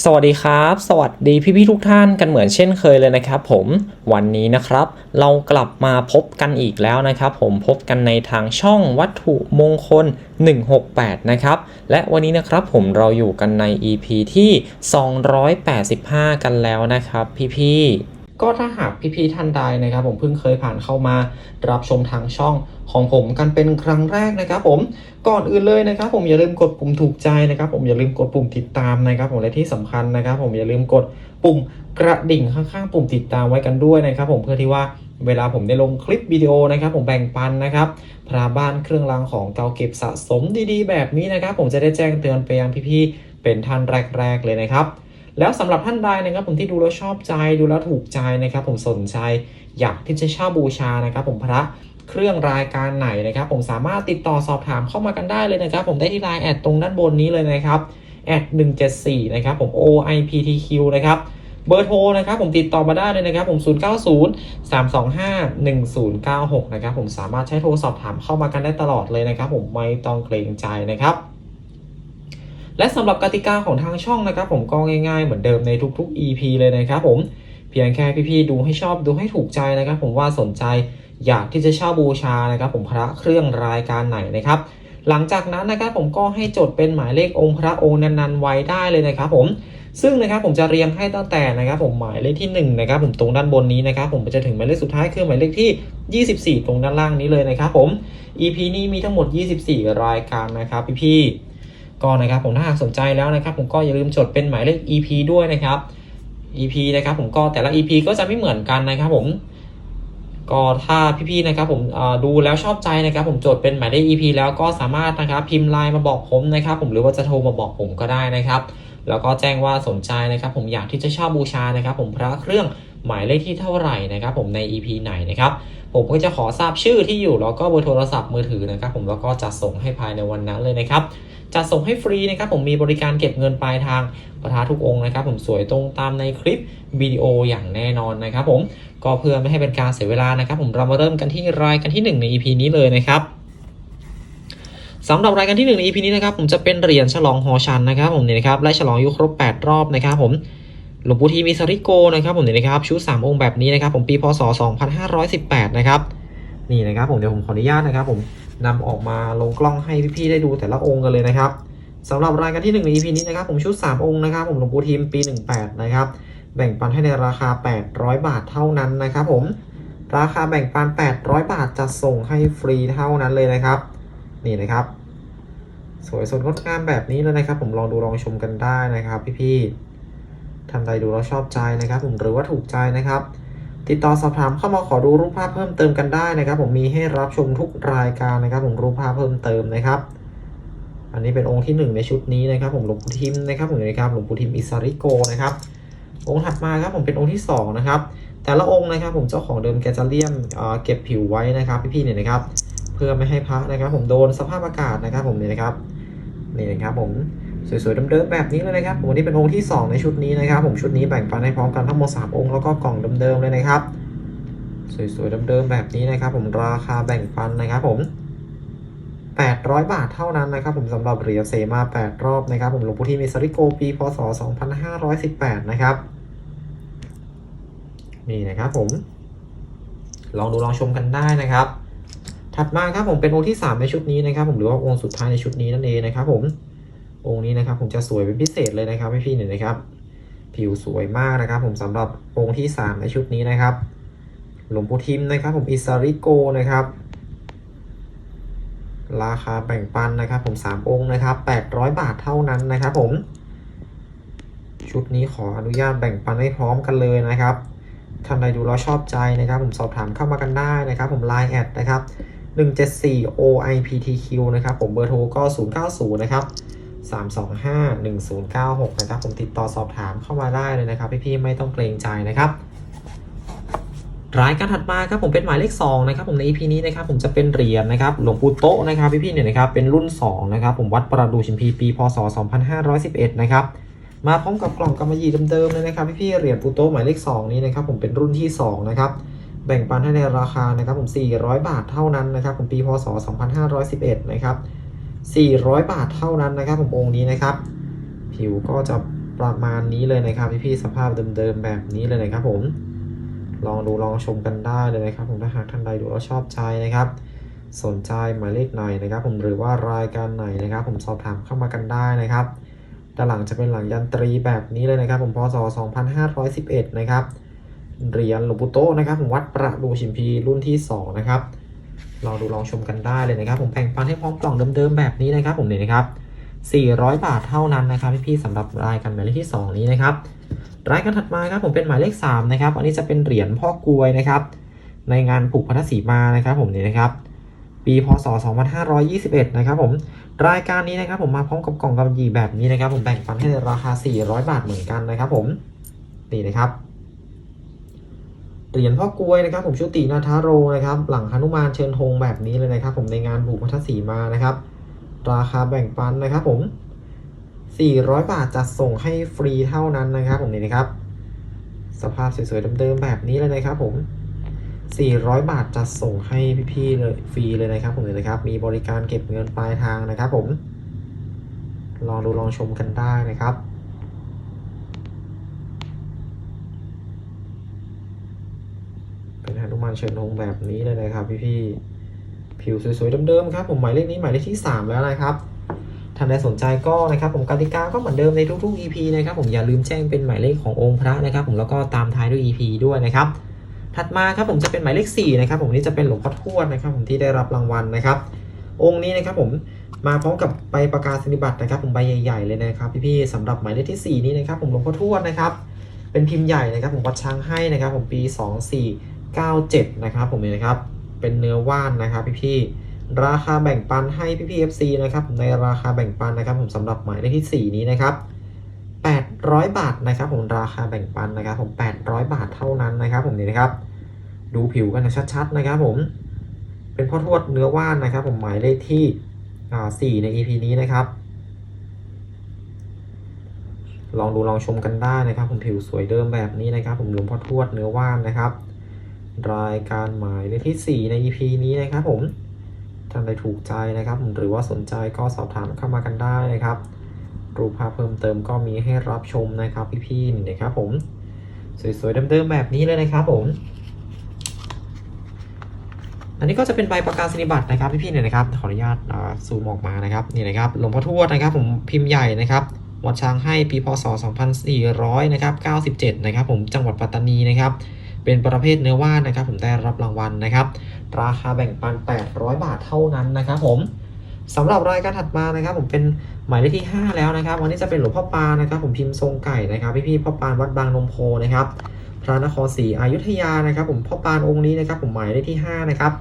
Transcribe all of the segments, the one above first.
สวัสดีครับ สวัสดีพี่ๆทุกท่านกันเหมือนเช่นเคยเลยนะครับผมวันนี้นะครับ เรากลับมาพบกันอีกแล้วนะครับผมพบกันในทางช่องวัตถุมงคล 168 นะครับ และวันนี้นะครับผมเราอยู่กันใน EP ที่ 285 กันแล้วนะครับพี่ๆ ก็ถ้าหากพี่ๆท่านใดนะครับ ผมเพิ่งเคยผ่านเข้ามารับชมทางช่องของผมกันเป็นครั้งแรกนะครับ ผมก่อนอื่นเลยนะครับ ผมอย่าลืมกดปุ่มถูกใจนะครับ ผมอย่าลืมกดปุ่มติดตามนะครับ ผมและที่สำคัญนะครับ ผมอย่าลืมกดปุ่มกระดิ่งข้างๆ ปุ่มติดตามไว้กันด้วยนะครับ ผมเพื่อที่ว่าเวลาผมได้ลงคลิปวิดีโอนะครับ ผมแบ่งปันนะครับพราบ้านเครื่องรางของเก่าเก็บสะสมดีๆ แบบนี้นะครับ ผมจะได้แจ้งเตือนไปยังพี่ๆเป็นท่านแรกๆเลยนะครับ แล้วสำหรับท่านใดนะครับผมที่ดูแล้วชอบใจดูแล้วถูกใจนะครับผมสนใจอยากที่จะเช่าบูชานะครับผมพระเครื่องรายการไหนนะครับผมสามารถติดต่อสอบถามเข้ามากันได้เลยนะครับผมได้ที่ไลน์แอดตรงด้านบนนี้เลยนะครับแอด174นะครับผม OIPTQ นะครับเบอร์โทรนะครับผมติดต่อมาได้เลยนะครับผม 090 325 1096 นะครับผมสามารถใช้โทรสอบถามเข้ามากันได้ตลอดเลยนะครับผมไม่ต้องเกรงใจนะครับ และสำหรับกติกาของทางช่องนะครับ ผมก็ง่ายๆเหมือนเดิมในทุกๆ EP เลยนะครับผมเพียงแค่พี่ๆดูให้ชอบดูให้ถูกใจนะครับ ผมว่าสนใจอยากที่จะเช่าบูชานะครับ ผมพระเครื่องรายการไหนนะครับ หลังจากนั้นนะครับผมก็ให้จดเป็นหมายเลของค์พระองค์นั้นๆไว้ได้เลยนะครับ ผมซึ่งนะครับผมจะเรียงให้ตั้งแต่นะครับ ผมหมายเลขที่1นะครับผมตรงด้านบนนี้นะครับ ผมจะถึงหมายเลขสุดท้ายคือหมายเลขที่ 24 ตรงด้านล่างนี้เลยนะครับ ผม EP นี้มีทั้งหมด 24 รายการนะครับพี่ๆ ก็นะครับผมถ้าหากสนใจแล้วนะครับผมก็อย่าลืมจดเป็นหมายเลข EP ด้วยนะครับ EP นะครับผมก็แต่ละ EP ก็จะไม่เหมือนกันนะครับผมก็ถ้าพี่ๆนะครับผมดูแล้วชอบใจนะครับ ผมจดเป็นหมายเลข EP แล้วก็สามารถนะครับพิมพ์ไลน์มาบอกผมนะครับ ผมหรือว่าจะโทรมาบอกผมก็ได้นะครับ แล้วก็แจ้งว่าสนใจนะครับ ผมอยากที่จะเช่าบูชานะครับ ผมพระเครื่องหมายเลขที่เท่าไหร่นะครับ ผมใน EP ไหนนะครับ ผมก็จะขอทราบชื่อที่อยู่แล้วก็เบอร์โทรศัพท์มือถือนะครับ ผมแล้วก็จะส่งให้ภายในวันนั้นเลยนะครับ จะส่งให้ฟรีนะครับผมมีบริการเก็บเงินปลายทางประทาทุกองค์นะครับ ผมสวยตรงตามในคลิปวิดีโออย่างแน่นอนนะครับผมก็เพื่อไม่ให้เป็นการเสียเวลานะครับ ผมเรามาเริ่มกันที่รายการที่ 1 ใน EP นี้เลยนะครับสำหรับรายการที่ 1 ใน EP นี้นะครับผมจะเป็นเหรียญฉลองหอชันนะครับ ผมเนี่ยนะครับและฉลองอยุครบ 8 รอบนะครับผมหลวงปู่ทีมีสริโกนะครับผมเนี่ยนะครับชุด3องค์แบบนี้นะครับผมปีพศ 2518 นะครับนี่นะครับผมเดี๋ยวผมขออนุญาตนะครับผม นำออกมาลงกล้องให้พี่ๆได้ดูแต่ละองค์กันเลยนะครับสำหรับรายการที่ 1 ใน EP นี้นะครับผมชุด 3 องค์นะครับ ผมหลวงปู่ทีมปี 18 นะครับ แบ่งปันให้ในราคา 800 บาทเท่านั้นนะครับผมราคาแบ่งปัน 800 บาทจะส่งให้ฟรีเท่านั้นเลยนะครับ นี่นะครับ สวยสดงดงามแบบนี้เลยนะครับ ผมลองดูลองชมกันได้นะครับ พี่ๆท่านใดดูแล้วชอบใจนะครับ ผมหรือว่าถูกใจนะครับ ติดต่อสอบถามเข้ามาขอดูรูปภาพเพิ่มเติมกันได้นะครับ ผมมีให้รับชมทุกรายการนะครับ ผมรูปภาพเพิ่มเติมนะครับ อันนี้เป็นองค์ที่หนึ่งในชุดนี้นะครับ ผมหลวงปู่ทิมนะครับผมนะครับหลวงปู่ทิมอิสาริโกนะครับ องค์ถัดมาครับผมเป็นองค์ที่สองนะครับแต่ละองค์นะครับ ผมเจ้าของเดิมแกจะเลี่ยมเอ่อเก็บผิวไว้นะครับ พี่ๆเนี่ยนะครับ เพื่อไม่ให้พระนะครับ ผมโดนสภาพอากาศนะครับ ผมเนี่ยนะครับนี่นะครับผม สวยๆเดิมๆแบบนี้เลยนะครับวันนี้เป็นองค์ที่ 2 ในชุดนี้นะครับ ผมชุดนี้แบ่งปันให้พร้อมกันทั้งหมด3องค์แล้วก็กล่องเดิมๆเลยนะครับ สวยๆเดิมๆแบบนี้นะครับ ผมราคาแบ่งปันนะครับผม800 บาทเท่านั้นนะครับ ผมสำหรับเหรียญเสมา 8 รอบนะครับ ผมหลวงปู่ที่มีสริโกปีพศ 2518 นะครับ นี่นะครับผม ลองดูลองชมกันได้นะครับ ถัดมาครับผมเป็นองค์ที่ 3 ในชุดนี้นะครับ ผมหรือว่าองค์สุดท้ายในชุดนี้นั่นเองนะครับผม องค์นี้นะครับผมจะสวยเป็นพิเศษเลยนะครับพี่ๆเนี่ยนะครับ ผิวสวยมากนะครับ ผมสำหรับองค์ที่ 3 ในชุดนี้นะครับ หลวงปู่ทิมนะครับ ผมอิสริโกนะครับ ราคาแบ่งปันนะครับ ผม 3 องค์นะครับ 800 บาทเท่านั้นนะครับผม ชุดนี้ขออนุญาตแบ่งปันให้พร้อมกันเลยนะครับท่านใดดูแล้วชอบใจนะครับ ผมสอบถามเข้ามากันได้นะครับ ผม Line แอดนะครับ174 OIPTQ นะครับ ผมเบอร์โทรก็ 090 นะครับ 325 1096 นะครับ ผมติดต่อสอบถามเข้ามาได้เลยนะครับ พี่ๆไม่ต้องเกรงใจนะครับรายการถัดมาครับผมเป็นหมายเลข2นะครับผมใน EP นี้นะครับผมจะเป็นเหรียญนะครับหลวงปู่โตะนะครับพี่ๆเนี่ยนะครับเป็นรุ่น2นะครับผมวัดประดูชิมพีปีพศ 2511 นะครับมาพร้อมกับกล่องกำมะหยี่เดิมๆเลยนะครับพี่ๆเหรียญปู่โตะหมายเลข 2 นี้นะครับผมเป็นรุ่นที่2นะครับแบ่งปันให้ในราคานะครับผม 400 บาทเท่านั้นนะครับผมปีพศ 2511 นะครับ 400 บาทเท่านั้นนะครับผมองค์นี้นะครับ ผิวก็จะประมาณนี้เลยนะครับพี่ๆสภาพเดิมๆแบบนี้เลยนะครับผมลองดูลองชมกันได้เลยนะครับ ผมถ้าหากท่านใดดูแล้วชอบใจนะครับ สนใจหมายเลขไหนนะครับ ผมหรือว่ารายการไหนนะครับ ผมสอบถามเข้ามากันได้นะครับด้านหลังจะเป็นหลังยันตรีแบบนี้เลยนะครับ ผมพศ 2511 นะครับเหรียญหลวงปู่โตนะครับผมวัดประดูชิมพีรุ่นที่ 2 นะครับ ลองดูลองชมกันได้เลยนะครับ ผมแบ่งปันให้พร้อมกล่องเดิมๆแบบนี้นะครับ ผมเนี่ยนะครับ 400 บาทเท่านั้นนะครับพี่ๆสำหรับรายการหมายเลขที่ 2 นี้นะครับรายการถัดมาครับผมเป็นหมายเลข 3 นะครับ อันนี้จะเป็นเหรียญพ่อกลวยนะครับ ในงานผูกพัทธสีมานะครับ ผมเนี่ยนะครับ ปีพศ 2521 นะครับผมรายการนี้นะครับ ผมมาพร้อมกับกล่องกำยีแบบนี้นะครับ ผมแบ่งปันให้ในราคา 400 บาทเหมือนกันนะครับ ผมนี่นะครับ เหรียญพ่อกลวยนะครับผมชุตินาทาโรนะครับหลังหนุมานเชิญธงแบบนี้เลยนะครับ ผมในงานผูกพัทสีมานะครับ ราคาแบ่งปันนะครับผม400 บาทจัดส่งให้ฟรีเท่านั้นนะครับ ผมนี่นะครับ สภาพสวยๆเดิมๆแบบนี้เลยนะครับ ผม 400 บาทจัดส่งให้พี่ๆเลยฟรีเลยนะครับ ผมเลยนะครับ มีบริการเก็บเงินปลายทางนะครับ ผม ลองดูลองชมกันได้นะครับ เป็นหนุมานเชิญธงแบบนี้เลยนะครับพี่ๆผิวสวยๆเดิมๆครับผมหมายเลขนี้หมายเลขที่ 3 แล้วนะครับท่านใดสนใจก็นะครับผมกติกาก็เหมือนเดิมในทุกๆ EP นะครับผมอย่าลืมแจ้งเป็นหมายเลขขององค์พระนะครับผมแล้วก็ตามท้ายด้วย EP ด้วยนะครับถัดมาครับผมจะเป็นหมายเลข4นะครับผมนี่จะเป็นหลวงพ่อทวดนะครับผมที่ได้รับรางวัลนะครับ องค์นี้นะครับผมมาพร้อมกับใบประกาศนียบัตรนะครับผมใบใหญ่ๆเลยนะครับพี่ๆสำหรับหมายเลขที่ 4 นี้นะครับผมหลวงพ่อทวดนะครับเป็นพิมพ์ใหญ่นะครับผมวัดช้างให้นะครับผมปี 97 นะครับผมนี่นะครับ เป็นเนื้อว่านนะครับพี่ๆราคาแบ่งปันให้พี่ๆ FC นะครับในราคาแบ่งปันนะครับ ผมสำหรับหมายเลขที่ 4 นี้นะครับ 800 บาทนะครับ ผมราคาแบ่งปันนะครับ ผม 800 บาทเท่านั้นนะครับผมนี่นะครับ ดูผิวกันชัดๆนะครับ ผมเป็นพ่อทวดเนื้อว่านนะครับ ผมหมายเลขที่อ่า4ใน EP นี้นะครับลองดูลองชมกันได้นะครับ ผมผิวสวยเดิมแบบนี้นะครับ ผมหลวงพ่อทวดเนื้อว่านนะครับ รายการหมายเลขที่ 4 ใน EP นี้นะครับผมท่านใดถูกใจนะครับ หรือว่าสนใจก็สอบถามเข้ามากันได้นะครับ รูปภาพเพิ่มเติมก็มีให้รับชมนะครับพี่ๆนี่นะครับผมสวยๆเดิมๆแบบนี้เลยนะครับผม อันนี้ก็จะเป็นใบประกาศนียบัตรนะครับพี่ๆเนี่ยนะครับ ขออนุญาตซูมออกมานะครับนี่นะครับหลวงพ่อทวดนะครับ ผมพิมพ์ใหญ่นะครับวัดช้างให้ปีพศ 2400นะครับ97นะครับผมจังหวัดปัตตานีนะครับ เป็นประเภทเนื้อว่านนะครับ ผมได้รับรางวัลนะครับ ราคาแบ่งปัน 800 บาทเท่านั้นนะครับ ผมสำหรับรายการถัดมานะครับ ผมเป็นหมายเลขที่ 5 แล้วนะครับ วันนี้จะเป็นหลวงพ่อปานนะครับ ผมพิมพ์ทรงไก่นะครับ พี่ๆพ่อปานวัดบางนมโพนะครับพระนครศรีอยุธยานะครับ ผมพ่อปานองค์นี้นะครับ ผมหมายเลขที่ 5 นะครับ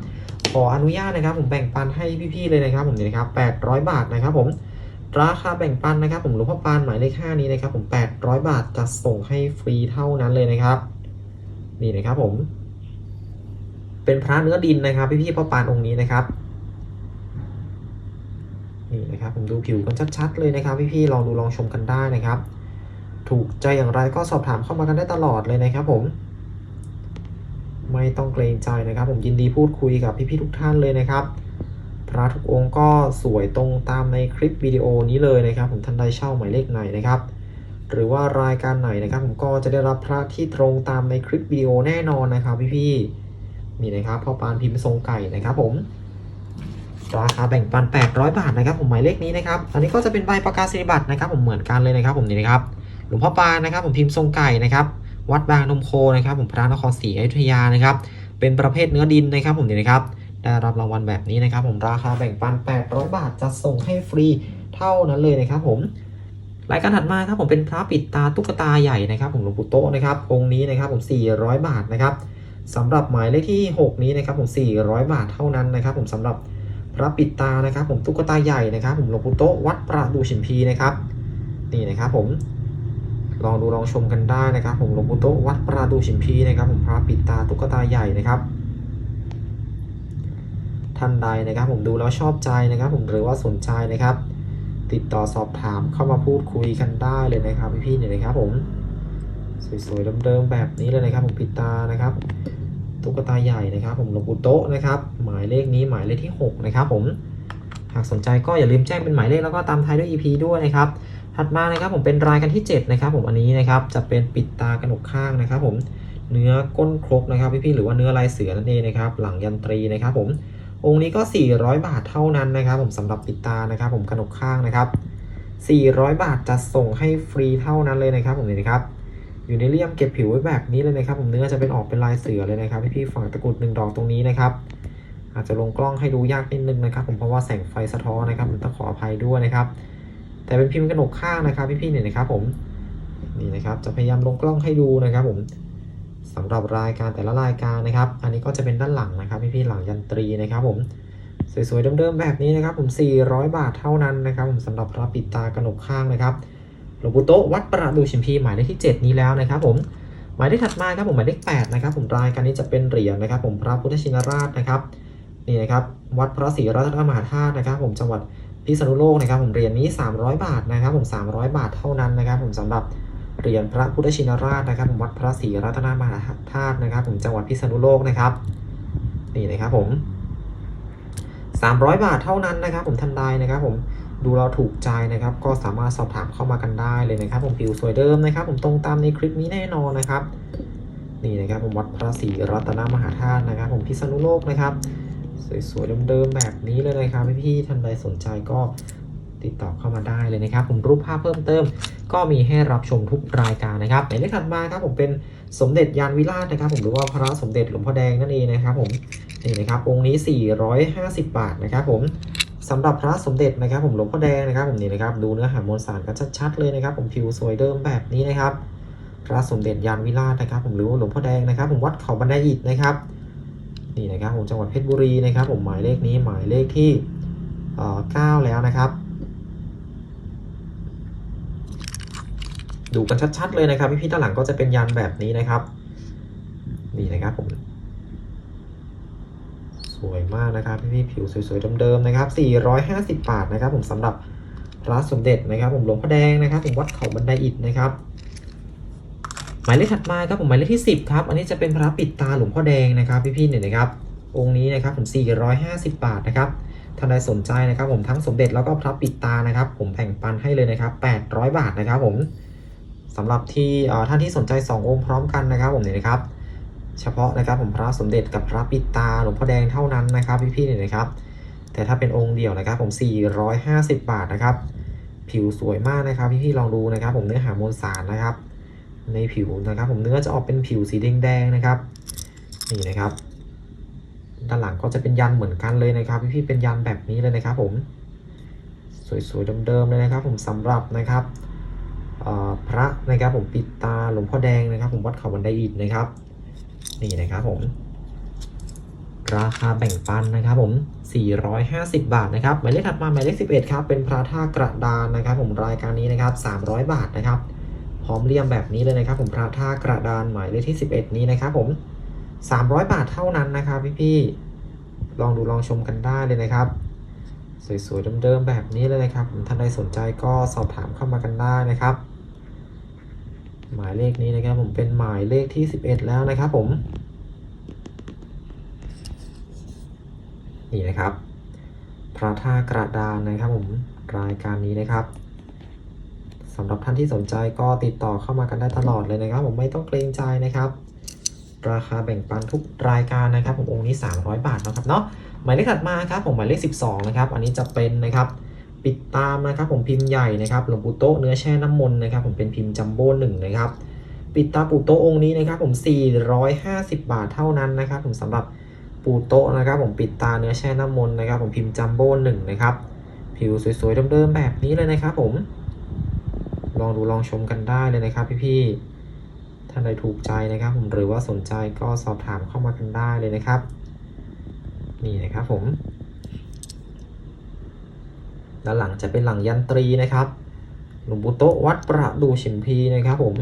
ขออนุญาตนะครับ ผมแบ่งปันให้พี่ๆเลยนะครับ ผมเนี่ยนะครับ800 บาทนะครับ ผมราคาแบ่งปันนะครับ ผมหลวงพ่อปานหมายเลข5นี้นะครับ ผม 800 บาทจะส่งให้ฟรีเท่านั้นเลยนะครับ นี่นะครับผม เป็นพระเนื้อดินนะครับ พี่ๆพ่อปานองค์นี้นะครับนี่นะครับผมดูผิวกันชัดๆเลยนะครับ พี่ๆลองดูลองชมกันได้นะครับ ถูกใจอย่างไรก็สอบถามเข้ามากันได้ตลอดเลยนะครับ ผม ไม่ต้องเกรงใจนะครับ ผมยินดีพูดคุยกับพี่ๆทุกท่านเลยนะครับ พระทุกองค์ก็สวยตรงตามในคลิปวิดีโอนี้เลยนะครับ ผมท่านใดเช่าหมายเลขไหนนะครับ หรือว่ารายการไหนนะครับผมก็จะได้รับพระที่ตรงตามในคลิปวิดีโอแน่นอนนะครับพี่ๆนี่นะครับพ่อปานพิมพ์ทรงไก่นะครับผมราคาแบ่งปัน 800 บาทนะครับผมหมายเลขนี้นะครับ อันนี้ก็จะเป็นใบประกาศนียบัตรนะครับ ผมเหมือนกันเลยนะครับ ผมนี่นะครับหลวงพ่อปานนะครับ ผมพิมพ์ทรงไก่นะครับ วัดบางนมโคนะครับ ผมพระนครศรีอยุธยานะครับ เป็นประเภทเนื้อดินนะครับ ผมนี่นะครับได้รับรางวัลแบบนี้นะครับ ผมราคาแบ่งปัน 800 บาทจะส่งให้ฟรีเท่านั้นเลยนะครับ ผม รายการถัดมาครับผมเป็นพระปิดตาตุ๊กตาใหญ่นะครับผมหลวงปู่โตนะครับองค์นี้นะครับผม 400 บาทนะครับสำหรับหมายเลขที่ 6 นี้นะครับผม 400 บาทเท่านั้นนะครับ ผมสำหรับพระปิดตานะครับ ผมตุ๊กตาใหญ่นะครับ ผมหลวงปู่โตวัดประดูชิมพีนะครับนี่นะครับผมลองดูลองชมกันได้นะครับ ผมหลวงปู่โตวัดประดูชิมพีนะครับ ผมพระปิดตาตุ๊กตาใหญ่นะครับท่านใดนะครับ ผมดูแล้วชอบใจนะครับ ผมหรือว่าสนใจนะครับ ติดต่อสอบถามเข้ามาพูดคุยกันได้เลยนะครับพี่ๆเนี่ยนะครับผมสวยๆเดิมๆแบบนี้เลยนะครับ ผมปิดตานะครับตุ๊กตาใหญ่นะครับ ผมหลวงปู่โตะนะครับ หมายเลขนี้หมายเลขที่ 6 นะครับ ผมหากสนใจก็อย่าลืมแจ้งเป็นหมายเลขแล้วก็ตามท้ายด้วย EP ด้วยนะครับ ถัดมานะครับผมเป็นรายการที่ 7 นะครับ ผมอันนี้นะครับจะเป็นปิดตากระหนกข้างนะครับ ผมเนื้อก้นครกนะครับพี่ๆหรือว่าเนื้อลายเสือนั่นเองนะครับ หลังยันตรีนะครับ ผม องค์นี้ก็ 400 บาทเท่านั้นนะครับ ผมสำหรับปิดตานะครับ ผมกระหนกข้างนะครับ 400 บาทจะส่งให้ฟรีเท่านั้นเลยนะครับ ผมนี่นะครับอยู่ในเลี่ยมเก็บผิวไว้แบบนี้เลยนะครับ ผมเนื้อจะเป็นออกเป็นลายเสือเลยนะครับพี่ๆฝั่งตะกรุดหนึ่งดอกตรงนี้นะครับอาจจะลงกล้องให้ดูยากนิดนึงนะครับ ผมเพราะว่าแสงไฟสะท้อนนะครับผมต้องขออภัยด้วยนะครับ แต่เป็นพิมพ์กระหนกข้างนะครับ พี่ๆเนี่ยนะครับ ผมนี่นะครับจะพยายามลงกล้องให้ดูนะครับ ผม สำหรับรายการแต่ละรายการนะครับ อันนี้ก็จะเป็นด้านหลังนะครับพี่ๆหลังยันตรีนะครับผมสวยๆเดิมๆแบบนี้นะครับ ผม 400 บาทเท่านั้นนะครับ ผมสำหรับพระปิดตากระหนกข้างนะครับหลวงปู่โตวัดประดูชิมพีหมายเลขที่ 7 นี้แล้วนะครับ ผมหมายเลขถัดมาครับผมหมายเลข8นะครับ ผมรายการนี้จะเป็นเหรียญนะครับ ผมพระพุทธชินราชนะครับนี่นะครับวัดพระศรีรัตนมหาธาตุนะครับ ผมจังหวัดพิษณุโลกนะครับ ผมเหรียญนี้ 300 บาทนะครับ ผม 300 บาทเท่านั้นนะครับ ผมสำหรับ เหรียญพระพุทธชินราชนะครับผมวัดพระศรีรัตนมหาธาตุนะครับผมจังหวัดพิษณุโลกนะครับนี่นะครับผม300 บาทเท่านั้นนะครับผมทันใดนะครับผมดูเราถูกใจนะครับ ก็สามารถสอบถามเข้ามากันได้เลยนะครับ ผมผิวสวยเดิมนะครับ ผมตรงตามในคลิปนี้แน่นอนนะครับ นี่นะครับผมวัดพระศรีรัตนมหาธาตุนะครับ ผมพิษณุโลกนะครับ สวยๆเดิมๆแบบนี้เลยนะครับพี่ๆท่านใดสนใจก็ ติดต่อเข้ามาได้เลยนะครับ ผมรูปภาพเพิ่มเติม ก็มีให้รับชมทุกรายการนะครับในเลขถัดมาครับผมเป็นสมเด็จยานวิราชนะครับ ผมหรือว่าพระสมเด็จหลวงพ่อแดงนั่นเองนะครับ ผมนี่นะครับองค์นี้ 450 บาทนะครับ ผมสำหรับพระสมเด็จนะครับ ผมหลวงพ่อแดงนะครับ ผมนี่นะครับดูเนื้อหามวลสารกันชัดๆเลยนะครับ ผมผิวสวยเดิมแบบนี้นะครับพระสมเด็จยานวิราชนะครับ ผมหรือว่าหลวงพ่อแดงนะครับ ผมวัดเขาบันไดอิฐนะครับนี่นะครับผมจังหวัดเพชรบุรีนะครับ ผมหมายเลขนี้หมายเลขที่เอ่อ9แล้วนะครับ ดูกันชัดๆเลยนะครับพี่ๆด้านหลังก็จะเป็นยันแบบนี้นะครับนี่นะครับผมสวยมากนะครับพี่ๆผิวสวยๆเดิมๆนะครับ450 บาทนะครับ ผมสำหรับพระสมเด็จนะครับ ผมหลวงพ่อแดงนะครับ ผมวัดเขาบันไดอิฐนะครับหมายเลขถัดมาครับผมหมายเลขที่ 10ครับอันนี้จะเป็นพระปิดตาหลวงพ่อแดงนะครับ พี่ๆเนี่ยนะครับ องค์นี้นะครับผม450 บาทนะครับท่านใดสนใจนะครับ ผมทั้งสมเด็จแล้วก็พระปิดตานะครับ ผมแบ่งปันให้เลยนะครับ 800 บาทนะครับผม สำหรับที่ท่านที่สนใจ 2 องค์พร้อมกันนะครับผมเนี่ยนะครับ เฉพาะนะครับผมพระสมเด็จกับพระปิดตาหลวงพ่อแดงเท่านั้นนะครับพี่ๆเนี่ยนะครับ แต่ถ้าเป็นองค์เดี่ยวนะครับผม 450 บาทนะครับ ผิวสวยมากนะครับพี่ๆลองดูนะครับ ผมเนื้อหามวลสารนะครับ ในผิวนะครับ ผมเนื้อจะออกเป็นผิวสีแดงๆนะครับนี่นะครับด้านหลังก็จะเป็นยันเหมือนกันเลยนะครับ พี่ๆเป็นยันแบบนี้เลยนะครับ ผม สวยๆเดิมๆเลยนะครับ ผมสำหรับนะครับ พระนะครับผมปิดตาหลวงพ่อแดงนะครับ ผมวัดเขาบันไดอิฐนะครับ นี่นะครับผม ราคาแบ่งปันนะครับ ผม 450 บาทนะครับหมายเลขถัดมาหมายเลข11 ครับเป็นพระท่ากระดานนะครับ ผมรายการนี้นะครับ 300 บาทนะครับพร้อมเลี่ยมแบบนี้เลยนะครับ ผมพระท่ากระดานหมายเลขที่ 11 นี้นะครับ ผม 300 บาทเท่านั้นนะครับพี่ๆลองดูลองชมกันได้เลยนะครับสวยๆเดิมๆแบบนี้เลยนะครับ ท่านใดสนใจก็สอบถามเข้ามากันได้นะครับ หมายเลขนี้นะครับผมเป็นหมายเลขที่ 11 แล้วนะครับผม นี่นะครับ พระท่ากระดานนะครับผมรายการนี้นะครับสำหรับท่านที่สนใจก็ติดต่อเข้ามากันได้ตลอดเลยนะครับ ผมไม่ต้องเกรงใจนะครับ ราคาแบ่งปันทุกรายการนะครับ ผมองค์นี้ 300 บาทนะครับเนาะหมายเลขถัดมาครับผมหมายเลข 12 นะครับ อันนี้จะเป็นนะครับ ปิดตามนะครับผมพิมพ์ใหญ่นะครับหลวงปู่โตเนื้อแช่น้ำมนต์นะครับผมเป็นพิมพ์จัมโบ้หนึ่งนะครับ ปิดตาปู่โตองค์นี้นะครับผม 450 บาทเท่านั้นนะครับผมสำหรับปู่โตนะครับผมปิดตาเนื้อแช่น้ำมนต์นะครับผมพิมพ์จัมโบ้หนึ่งนะครับผิวสวยๆเดิมๆแบบนี้เลยนะครับผม ลองดูลองชมกันได้เลยนะครับ พี่ๆท่านใดถูกใจนะครับ ผมหรือว่าสนใจก็สอบถามเข้ามากันได้เลยนะครับ นี่นะครับผม ด้านหลังจะเป็นหลังยันตรีนะครับหลวงปู่โตวัดประดูชิมพีนะครับผม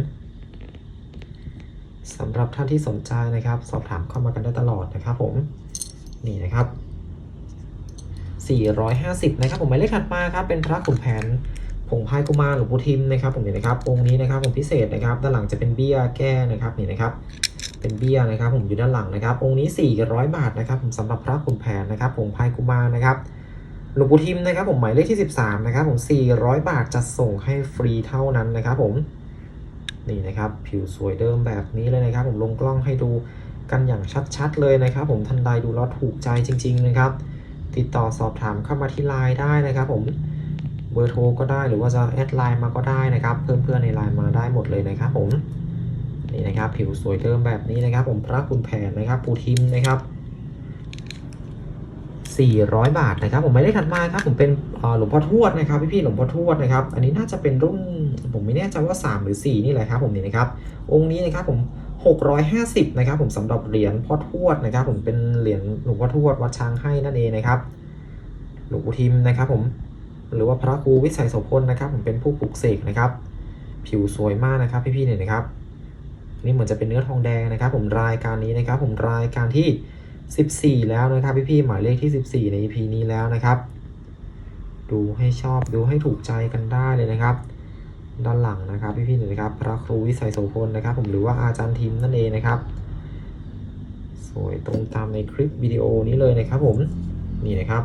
สำหรับท่านที่สนใจนะครับ สอบถามเข้ามากันได้ตลอดนะครับผมนี่นะครับ 450 นะครับผมหมายเลขถัดมาครับเป็นพระขุนแผนผงพายกุมารหลวงปู่ทิมนะครับผมนี่นะครับองค์นี้นะครับผมพิเศษนะครับ ด้านหลังจะเป็นเบี้ยแก้นะครับนี่นะครับ เป็นเบี้ยนะครับ ผมอยู่ด้านหลังนะครับ องค์นี้ 400 บาทนะครับ ผมสำหรับพระขุนแผนนะครับผงพายกุมารนะครับ หลวงปู่ทิมนะครับผมหมายเลขที่ 13 นะครับผม 400 บาทจะส่งให้ฟรีเท่านั้นนะครับผม นี่นะครับผิวสวยเดิมแบบนี้เลยนะครับ ผมลงกล้องให้ดูกันอย่างชัดๆเลยนะครับ ผมทันใดดูแล้วถูกใจจริง ๆ นะครับ ติดต่อสอบถามเข้ามาที่ไลน์ได้นะครับ ผมเบอร์โทรก็ได้หรือว่าจะแอดไลน์มาก็ได้นะครับ เพื่อนๆในไลน์มาได้หมดเลยนะครับ ผมนี่นะครับ ผิวสวยเดิมแบบนี้นะครับ ผมพระคุณแผนนะครับปูทิมนะครับ 400 บาทนะครับ ผมไม่ได้ถัดมาครับ ผมเป็นหลวงพ่อทวดนะครับ พี่ๆหลวงพ่อทวดนะครับ อันนี้น่าจะเป็นรุ่นผมไม่แน่ใจว่า 3 หรือ 4 นี่แหละครับ ผมนี่นะครับ องค์นี้นะครับผม 650 นะครับ ผมสำหรับเหรียญพ่อทวดนะครับ ผมเป็นเหรียญหลวงพ่อทวดวัดช้างให้นั่นเองนะครับ หลวงปู่ทิมนะครับ ผมหรือว่าพระครูวิสัยโสพลนะครับ ผมเป็นผู้ปลุกเสกนะครับ ผิวสวยมากนะครับพี่ๆเนี่ยนะครับนี่เหมือนจะเป็นเนื้อทองแดงนะครับ ผมรายการนี้นะครับ ผมรายการที่ 14 แล้วนะครับพี่ๆหมายเลขที่ 14 ใน EP นี้แล้วนะครับ ดูให้ชอบดูให้ถูกใจกันได้เลยนะครับ ด้านหลังนะครับพี่ๆเนี่นะครับ พระครูวิสัยโสพลนะครับ ผมหรือว่าอาจารย์ทิมนั่นเองนะครับ สวยตรงตามในคลิปวิดีโอนี้เลยนะครับผมนี่นะครับ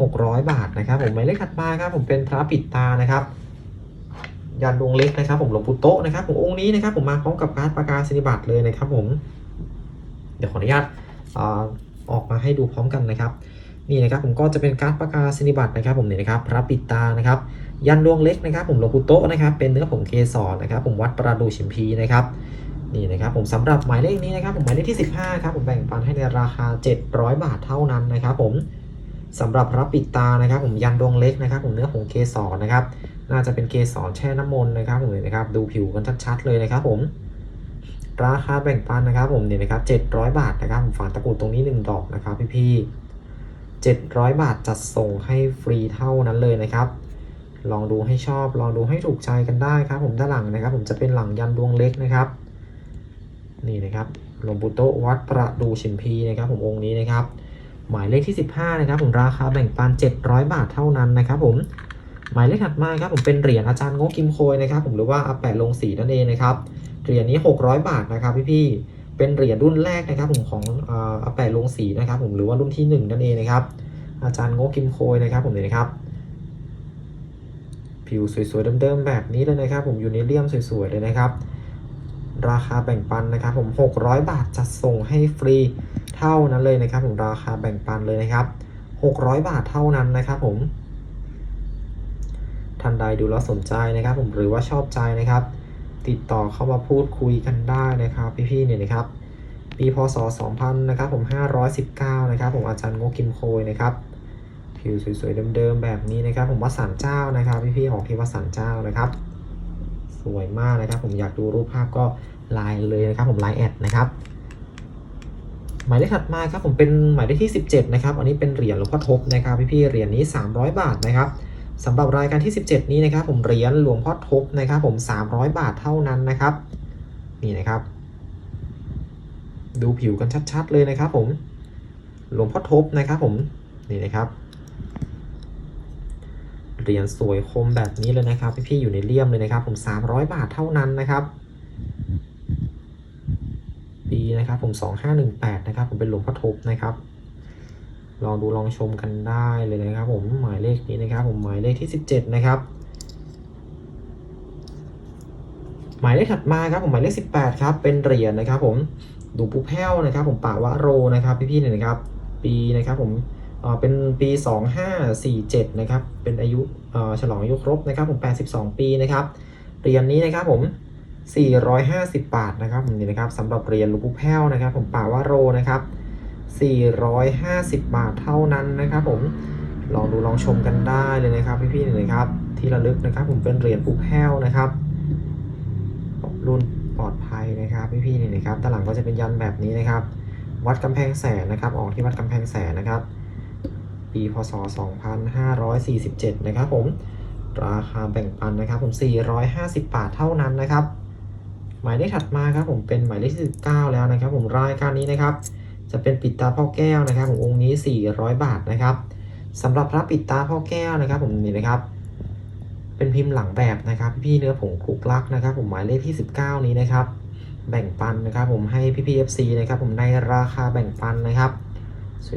600 บาทนะครับ ผมหมายเลขถัดมาครับ ผมเป็นพระปิดตานะครับยันดวงเล็กนะครับ ผมหลวงปู่โตนะครับผมองค์นี้นะครับ ผมมาพร้อมกับการประกาศนิบัตรเลยนะครับ ผมเดี๋ยวขออนุญาต ออกมาให้ดูพร้อมกันนะครับนี่นะครับผมก็จะเป็นการดประกาศนิบัตนะครับผมนี่นะครับพระปิตานะครับยันดวงเล็กนะครับ ผมหลวงปู่โตะนะครับเป็นเนื้อผงเกสรนะครับ ผมวัดประดูชิมพีนะครับนี่นะครับผมสำหรับหมายเลขนี้นะครับผมหมายเลขที่ 15ครับผมแบ่งปันให้ในราคา 700 บาทเท่านั้นนะครับ ผมสำหรับพระปิตานะครับ ผมยันดวงเล็กนะครับ ผมเนื้อผงเกสรนะครับ น่าจะเป็นเกสรแช่น้ำมนต์นะครับผมเห็นนะครับดูผิวกันชัดๆเลยนะครับ ผม ราคาแบ่งปันนะครับผมเนี่ยนะครับ700 บาทนะครับผมฝากตะกรุดตรงนี้ 1 ดอกนะครับพี่ๆ700 บาทจัดส่งให้ฟรีเท่านั้นเลยนะครับ ลองดูให้ชอบลองดูให้ถูกใจกันได้ครับผมด้านหลังนะครับ ผมจะเป็นหลังยันดวงเล็กนะครับ นี่นะครับหลวงปู่โตวัดประดูชิมพีนะครับ ผมองค์นี้นะครับ หมายเลขที่ 15 นะครับ ผมราคาแบ่งปัน 700 บาทเท่านั้นนะครับผมหมายเลขถัดมาครับผมเป็นเหรียญอาจารย์งกิมโคยนะครับ ผมหรือว่าอาแปะลงสีนั่นเองนะครับ เหรียญนี้ 600 บาทนะครับพี่ๆเป็นเหรียญรุ่นแรกนะครับผมของอ่าแปะลงสีนะครับผมหรือว่ารุ่นที่ 1 นั่นเองนะครับ อาจารย์โงกิมโคยนะครับผมเนี่ยนะครับ ผิวสวยๆเดิมๆแบบนี้เลยนะครับ ผมอยู่ในเลี่ยมสวยๆเลยนะครับ ราคาแบ่งปันนะครับ ผม 600 บาทจัดส่งให้ฟรีเท่านั้นเลยนะครับ ผมราคาแบ่งปันเลยนะครับ 600 บาทเท่านั้นนะครับผมท่านใดดูแล้วสนใจนะครับ ผมหรือว่าชอบใจนะครับ ติดต่อเข้ามาพูดคุยกันได้นะครับพี่ๆเนี่ยนะครับ ปีพศ 2000 นะครับผม 519 นะครับผมอาจารย์โงกิมโคยนะครับผิวสวยๆเดิมๆแบบนี้นะครับ ผมวัดสันเจ้านะครับพี่ๆของที่วัดสันเจ้านะครับ สวยมากนะครับ ผมอยากดูรูปภาพก็ไลน์เลยนะครับ ผมไลน์แอดนะครับหมายเลขถัดมาครับผมเป็นหมายเลขที่ 17 นะครับ อันนี้เป็นเหรียญหลวงพ่อทบนะครับพี่ๆเหรียญนี้ 300 บาทนะครับ สำหรับรายการที่ 17 นี้นะครับ ผมเหรียญหลวงพ่อทบนะครับผม 300 บาทเท่านั้นนะครับ นี่นะครับ ดูผิวกันชัดๆเลยนะครับผมหลวงพ่อทบนะครับผมนี่นะครับเหรียญสวยคมแบบนี้เลยนะครับ พี่ๆอยู่ในเลี่ยมเลยนะครับ ผม 300 บาทเท่านั้นนะครับปีนะครับผม 2518 นะครับ ผมเป็นหลวงพ่อทบนะครับ ลองดูลองชมกันได้เลยนะครับผมหมายเลขนี้นะครับผมหมายเลขที่ 17 นะครับ หมายเลขถัดมาครับผมหมายเลข 18 ครับ เป็นเหรียญนะครับ ผมดูปูแพ้วนะครับ ผมป่าวะโรนะครับพี่ๆเนี่ยนะครับ ปีนะครับผมเอ่อเป็นปี 2547 นะครับ เป็นอายุฉลองอายุครบนะครับ ผม 82 ปีนะครับเหรียญนี้นะครับผม 450 บาทนะครับผมนี่นะครับสำหรับเหรียญลูกปูแพ้วนะครับ ผมป่าวะโรนะครับ 450 บาทเท่านั้นนะครับผมลองดูลองชมกันได้เลยนะครับพี่ๆเนี่ยนะครับ ที่ระลึกนะครับ ผมเป็นเหรียญปูแพ้วนะครับรุ่นปลอดภัยนะครับพี่ๆเนี่ยนะครับด้านหลังก็จะเป็นยันแบบนี้นะครับ วัดกำแพงแสนนะครับ ออกที่วัดกำแพงแสนนะครับ ปีพศ 2547 นะครับ ผมราคาแบ่งปันนะครับผม 450 บาทเท่านั้นนะครับ หมายเลขถัดมาครับผมเป็นหมายเลขที่19แล้วนะครับ ผมรายการนี้นะครับ จะเป็นปิดตาพ่อแก้วนะครับขององค์นี้ 400 บาทนะครับสำหรับพระปิดตาพ่อแก้วนะครับ ผมนี่นะครับ เป็นพิมพ์หลังแบบนะครับ พี่เนื้อผงคุกลักนะครับ ผมหมายเลขที่ 19 นี้นะครับ แบ่งปันนะครับ ผมให้พี่พีเอฟซนะครับ ผมในราคาแบ่งปันนะครับ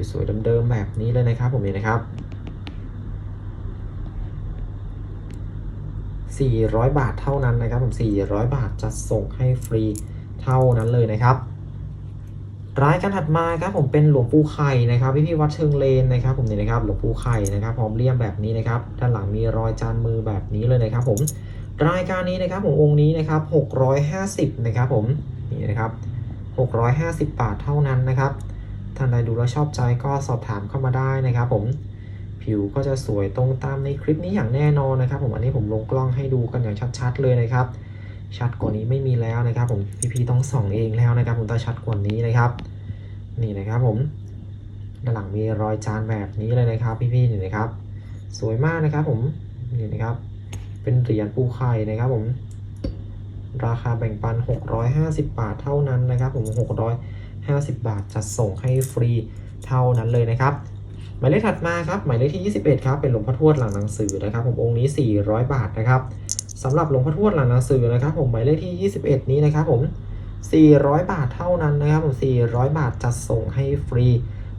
สวยๆเดิมๆแบบนี้เลยนะครับ ผมนี่นะครับ400 บาทเท่านั้นนะครับ ผม 400 บาทจะส่งให้ฟรีเท่านั้นเลยนะครับ รายการถัดมาครับผมเป็นหลวงปู่ไข่นะครับพี่พี่วัดเชิงเลนนะครับ ผมนี่นะครับหลวงปู่ไข่นะครับพร้อมเลี่ยมแบบนี้นะครับด้านหลังมีรอยจานมือแบบนี้เลยนะครับ ผมรายการนี้นะครับผมองค์นี้นะครับ650นะครับผมนี่นะครับ650 บาทเท่านั้นนะครับท่านใดดูแล้วชอบใจก็สอบถามเข้ามาได้นะครับ ผมผิวก็จะสวยตรงตามในคลิปนี้อย่างแน่นอนนะครับ ผมอันนี้ผมลงกล้องให้ดูกันอย่างชัด ๆ เลยนะครับ ชัดกว่านี้ไม่มีแล้วนะครับ ผมพี่ๆต้องส่องเองแล้วนะครับ ผมต้องชัดกว่านี้นะครับ นี่นะครับผมด้านหลังมีรอยจานแบบนี้เลยนะครับ พี่ๆนี่นะครับ สวยมากนะครับ ผมนี่นะครับ เป็นเหรียญปูไข่นะครับ ผม ราคาแบ่งปัน 650 บาทเท่านั้นนะครับ ผม 650 บาทจะส่งให้ฟรีเท่านั้นเลยนะครับหมายเลขถัดมาครับหมายเลขที่ 21 ครับ เป็นหลวงพ่อทวดหลังหนังสือนะครับ ผมองค์นี้ 400 บาทนะครับ สำหรับหลวงพ่อทวดหลังหนังสือนะครับผมหมายเลขที่ 21 นี้นะครับผม 400 บาทเท่านั้นนะครับผม400 บาทจะส่งให้ฟรี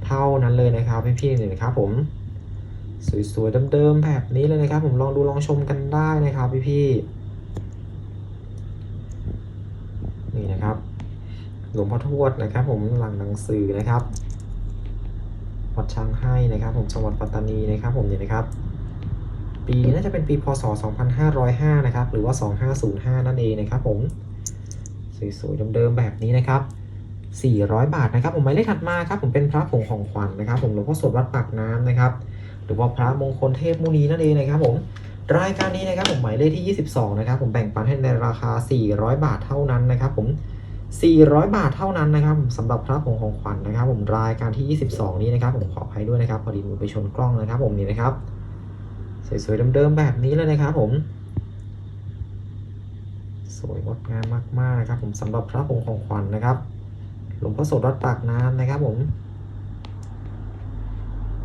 เท่านั้นเลยนะครับพี่ๆนี่นะครับผมสวยๆเดิมๆแบบนี้เลยนะครับ ผมลองดูลองชมกันได้นะครับพี่ๆนี่นะครับ หลวงพ่อทวดนะครับ ผมหลังหนังสือนะครับวัดช้างให้นะครับ ผมจังหวัดปัตตานีนะครับ ผมนี่นะครับ ปีน่าจะเป็นปีพศ 2505 นะครับ หรือว่า 2505 นั่นเองนะครับผม สวยๆเดิมๆแบบนี้นะครับ 400 บาทนะครับ ผมหมายเลขถัดมาครับ ผมเป็นพระผงของขวัญนะครับ ผมหลวงพ่อสดวัดปากน้ำนะครับ หรือว่าพระมงคลเทพมุนีนั่นเองนะครับ ผมรายการนี้นะครับผมหมายเลขที่ 22 นะครับ ผมแบ่งปันให้ในราคา 400 บาทเท่านั้นนะครับ ผม 400 บาทเท่านั้นนะครับสำหรับพระผงของขวัญนะครับ ผมรายการที่ 22 นี้นะครับ ผมขออภัยด้วยนะครับพอดีมือไปชนกล้องนะครับ ผมนี่นะครับ สวยๆเดิมๆแบบนี้เลยนะครับผม สวยงดงามมากๆนะครับ ผมสำหรับพระผงของขวัญนะครับ หลวงพ่อโสดวัดปากน้ำนะครับผม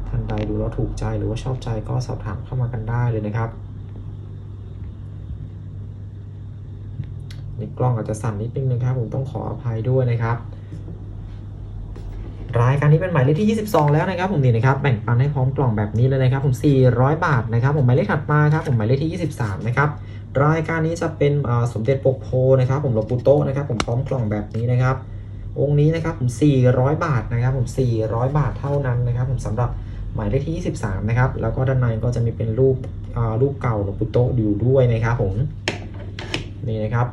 ท่านใดดูแล้วถูกใจหรือว่าชอบใจก็สอบถามเข้ามากันได้เลยนะครับนี่กล้องอาจจะสั่นนิดนึงนะครับ ผมต้องขออภัยด้วยนะครับ รายการนี้เป็นหมายเลขที่ 22 แล้วนะครับผมนี่นะครับแบ่งปันให้พร้อมกล่องแบบนี้เลยนะครับผม 400 บาทนะครับผมหมายเลขถัดมาครับผมหมายเลขที่ 23 นะครับรายการนี้จะเป็นสมเด็จปกโพนะครับผมหลวงปู่โตะนะครับผมพร้อมกล่องแบบนี้นะครับ องค์นี้นะครับผม 400 บาทนะครับผม 400 บาทเท่านั้นนะครับผมสำหรับหมายเลขที่ 23 นะครับแล้วก็ด้านในก็จะมีเป็นรูปรูปเก่าหลวงปู่โตะอยู่ด้วยนะครับผมนี่นะครับ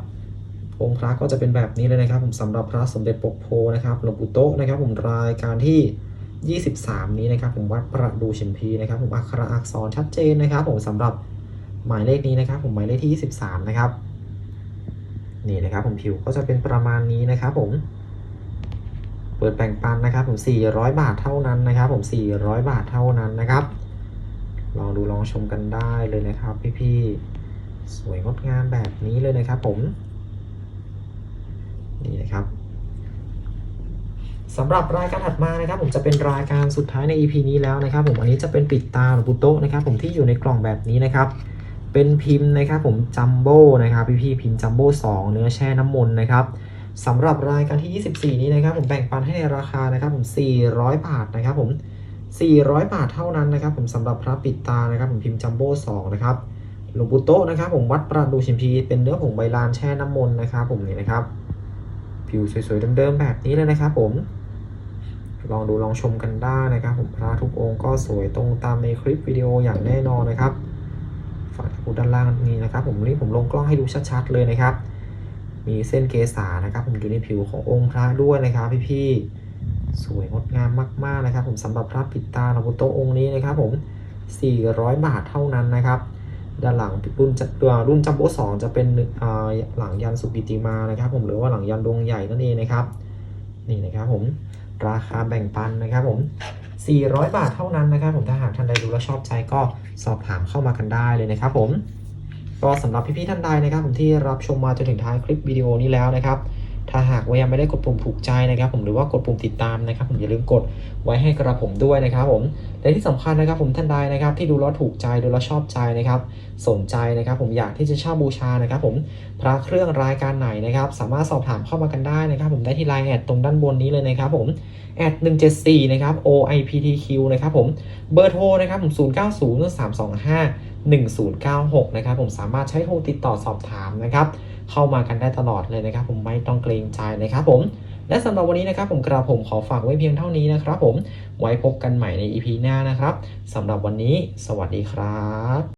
องค์พระก็จะเป็นแบบนี้เลยนะครับ ผมสำหรับพระสมเด็จปกโพนะครับหลวงปู่โตนะครับ ผมรายการที่ 23 นี้นะครับ ผมวัดประดูชิมพีนะครับ ผมอักขระอักษรชัดเจนนะครับ ผมสำหรับหมายเลขนี้นะครับ ผมหมายเลขที่ 23 นะครับนี่นะครับ ผมผิวก็จะเป็นประมาณนี้นะครับ ผม เปิดแบ่งปันนะครับ ผม 400 บาทเท่านั้นนะครับ ผม 400 บาทเท่านั้นนะครับลองดูลองชมกันได้เลยนะครับ พี่ๆสวยงดงามแบบนี้เลยนะครับ ผม นี่นะครับสำหรับรายการถัดมานะครับ ผมจะเป็นรายการสุดท้ายใน EP นี้แล้วนะครับ ผมอันนี้จะเป็นปิดตาหลวงปู่โตะนะครับ ผมที่อยู่ในกล่องแบบนี้นะครับ เป็นพิมพ์นะครับ ผมจัมโบ้นะครับพี่ๆพิมพ์จัมโบ้2เนื้อแช่น้ำมนต์นะครับสำหรับรายการที่ 24 นี้นะครับ ผมแบ่งปันให้ในราคานะครับ ผม 400 บาทนะครับผม 400 บาทเท่านั้นนะครับ ผมสำหรับพระปิดตานะครับ ผมพิมพ์จัมโบ้2นะครับหลวงปู่โตนะครับ ผมวัดประดูชิมพีเป็นเนื้อผงใบลานแช่น้ำมนต์นะครับ ผมนี่นะครับ ผิวสวยๆเดิมๆแบบนี้เลยนะครับผม ลองดูลองชมกันได้นะครับ ผมพระทุกองค์ก็สวยตรงตามในคลิปวิดีโออย่างแน่นอนนะครับฝากดูด้านล่างนี้นะครับ ผมนี่ผมลงกล้องให้ดูชัดๆเลยนะครับ มีเส้นเกษานะครับ ผมอยู่ในผิวขององค์พระด้วยนะครับ พี่ๆสวยงดงามมากๆนะครับ ผมสำหรับพระปิดตาหลวงปู่โตองค์นี้นะครับ ผม400 บาทเท่านั้นนะครับ ด้านหลังรุ่นจัตัวรุ่นจัมโบ้สองจะเป็นหลังยันสุปิติมานะครับ ผมหรือว่าหลังยันดวงใหญ่นั่นเองนะครับ นี่นะครับผมราคาแบ่งปันนะครับผม 400 บาทเท่านั้นนะครับ ผมถ้าหากท่านใดดูแลชอบใจก็สอบถามเข้ามากันได้เลยนะครับ ผมก็สำหรับพี่ๆท่านใดนะครับ ผมที่รับชมมาจนถึงท้ายคลิปวิดีโอนี้แล้วนะครับ ถ้าหากว่ายังไม่ได้กดปุ่มถูกใจนะครับ ผมหรือว่ากดปุ่มติดตามนะครับ ผมอย่าลืมกดไว้ให้กระผมด้วยนะครับผมและที่สำคัญนะครับผมท่านใดนะครับ ที่ดูแล้วถูกใจดูแล้วชอบใจนะครับ สนใจนะครับ ผมอยากที่จะเช่าบูชานะครับ ผมพระเครื่องรายการไหนนะครับ สามารถสอบถามเข้ามากันได้นะครับ ผมได้ที่ไลน์แอดตรงด้านบนนี้เลยนะครับ ผมแอด174 นะครับ OIPTQ นะครับผมเบอร์โทรนะครับผม090 325 1096 นะครับผมสามารถใช้โทรติดต่อสอบถามนะครับ เข้ามากันได้ตลอดเลยนะครับผมไม่ต้องเกรงใจนะครับผมและสำหรับวันนี้นะครับผมกระผมขอฝากไว้เพียงเท่านี้นะครับผมไว้พบกันใหม่ใน EP หน้านะครับสำหรับวันนี้ สวัสดีครับ